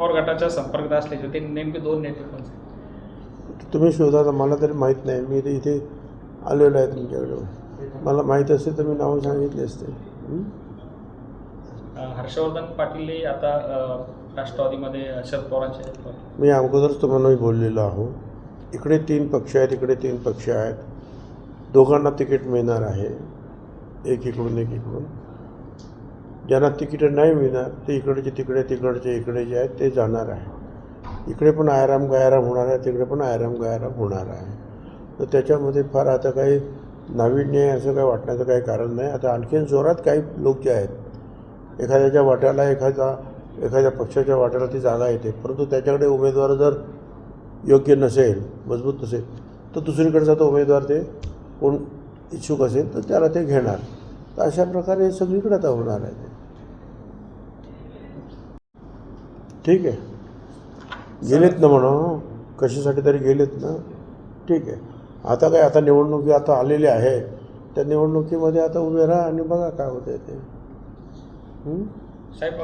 पवार गटाच्या संपर्कात असल्याचे ते नेमके दोन नेते कोणते तुम्ही शोधा तर मला तरी माहीत नाही. मी ते इथे आलेलो आहे तुमच्याकडे. मला माहीत असेल तर मी नावं सांगितली असते. हं? अं, हर्षवर्धन पाटील हे आता अं, राष्ट्रवादीमध्ये शरद पवारांचे. मी अगोदरच तुम्हाला मी बोललेलो आहो. इकडे तीन पक्ष आहेत इकडे तीन पक्ष आहेत. दोघांना तिकीट मिळणार आहे. एक इकडून एक इकडून. ज्यांना तिकीटं नाही मिळणार ते इकडचे तिकडे तिकडचे इकडे जे आहेत ते जाणार आहे. इकडे पण आयराम गायराम होणार आहे तिकडे पण आयराम गायराम होणार आहे. तर त्याच्यामध्ये फार आता काही नाविन्य आहे असं काही वाटण्याचं काही कारण नाही. आता आणखीन जोरात काही लोक जे आहेत एखाद्याच्या वाट्याला एखादा एखाद्या पक्षाच्या वाट्याला ती जागा येते. परंतु त्याच्याकडे उमेदवार जर योग्य नसेल मजबूत नसेल तर दुसरीकडचा तो उमेदवार ते कोण इच्छुक असेल तर त्याला ते घेणार. तर अशा प्रकारे हे सगळीकडे आता होणार आहे. ते ठीक आहे. गेलेत ना म्हणा कशासाठी तरी गेलेत ना. ठीक आहे. आता काय आता निवडणुकी आता आलेली आहे. त्या निवडणुकीमध्ये आता उभे राहा आणि बघा काय होतंय ते. साहेब